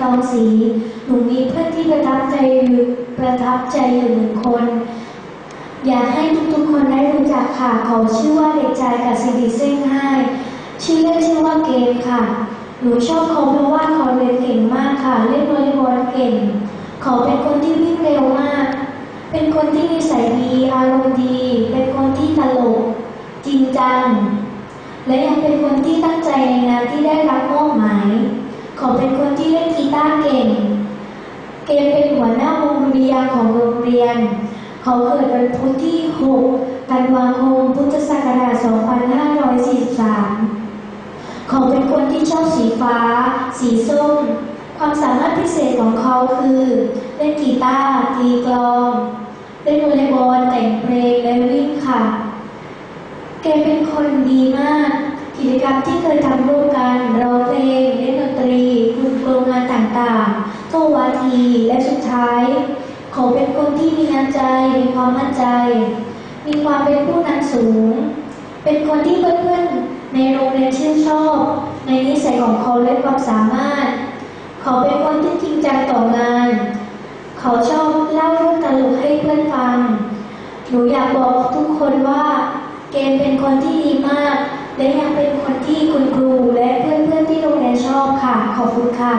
ตองสีหนูมีเพื่อนที่ประทับใจอยู่ประทับใจอยู่หนึ่งคน อยากให้ทุกๆคนได้รู้จักค่ะเขาชื่อว่าเด็กชายกัสดิเซ่งไห้ชื่อเล่นชื่อว่าเกมค่ะ หนูชอบเขาเพราะว่าเขาเรียนเก่งมากค่ะ เล่นวอลเลย์บอลเก่ง เขาเป็นคนที่วิ่งเร็วมาก เป็นคนที่นิสัยดีอารมณ์ดี เป็นคนที่ตลก จริงจัง และยังเป็นคนที่ตั้งใจในงานที่ได้รับมอบหมาย เขาเป็นคนที่เล่นกีตาร์เก่ง เกมเป็นหั วหน้าวงดุริยางค์ของโรงเรียน เขาเกิดวันพุธที่ 6 กันวาคม พุทธศักราช 2543 เขาเป็นคนที่ชอบสีฟ้า สีส้ม ความสามารถพิเศษของเขาคือ เล่นกีตาร์ตีกลอง เล่นวอลเลย์บอลแต่งเพลงและวิ่งค่ะ แกเป็นคนดีมาก กิจกรรมที่เคยทำร่วมกันร้องเพลงเล่นดนตรีคุณโครงงานต่างๆ ที และสุดท้าย เขาเป็นคนที่มีน้ำใจ มีความมั่นใจ มีความเป็นผู้นำสูง เป็นคนที่เพื่อนๆในโรงเรียนชื่นชอบ ในนิสัยของเขาและความสามารถ เขาเป็นคนที่จริงจังต่องาน เขาชอบเล่าเรื่องตลกให้เพื่อนฟัง หนูอยากบอกทุกคนว่าเกมเป็นคนที่ดีมาก และยังเป็นคนที่คุณครูและเพื่อนๆที่โรงเรียนชอบค่ะ ขอบคุณค่ะ